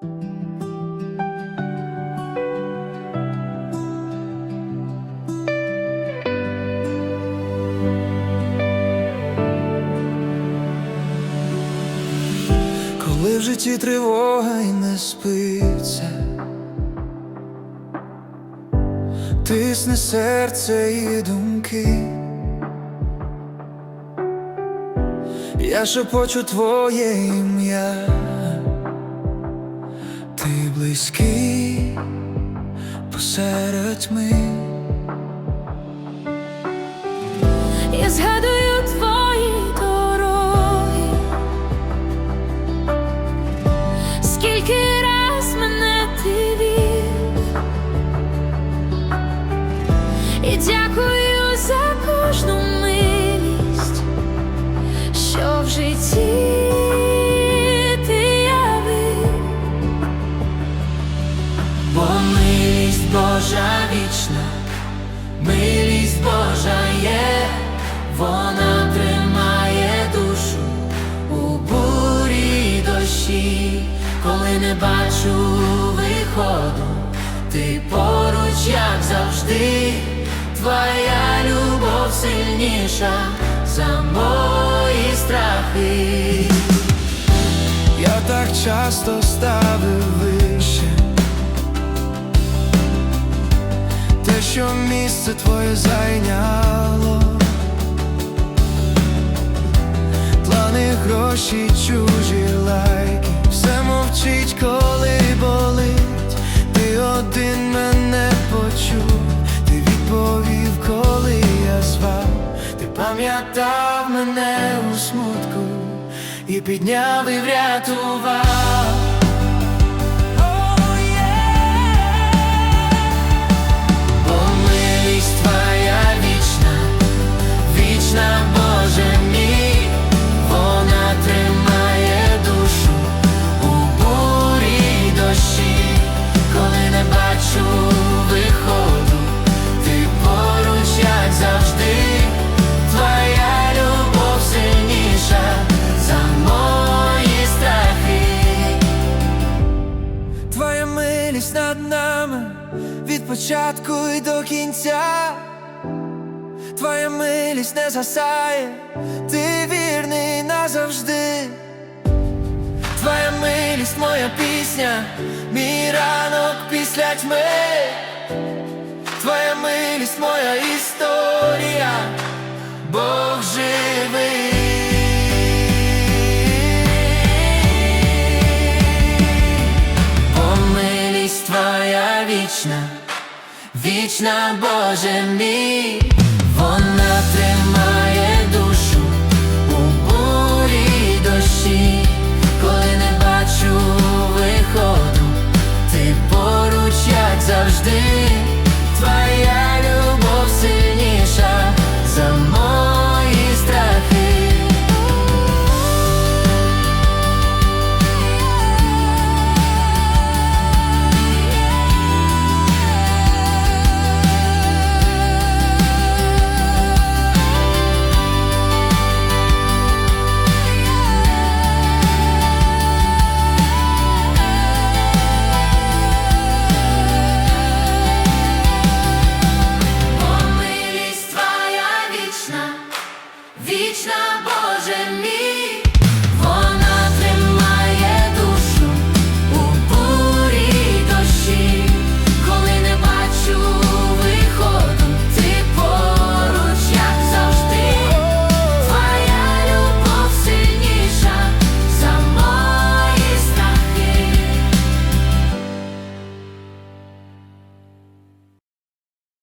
Коли в житті тривога і не спиться, тисне серце і думки. Я шепочу твоє ім'я, ти близький посеред тьми. Я згадую твої дороги, скільки раз мене ти вів, і дякую не бачу виходу, ти поруч, як завжди, твоя любов сильніша за мої страхи. Я так часто ставив вище. Те, що місце твоє зайняло, плани, гроші, чужі все мовчить, коли болить, ти один мене почув, ти відповів, коли я звав, ти пам'ятав мене у смутку і підняв і врятував. Милість над нами від початку і до кінця. Твоя милість не засає, ти вірний назавжди. Твоя милість, моя пісня, мій ранок після тьми. Твоя милість, моя історія, вічна, вічна Боже мій, вона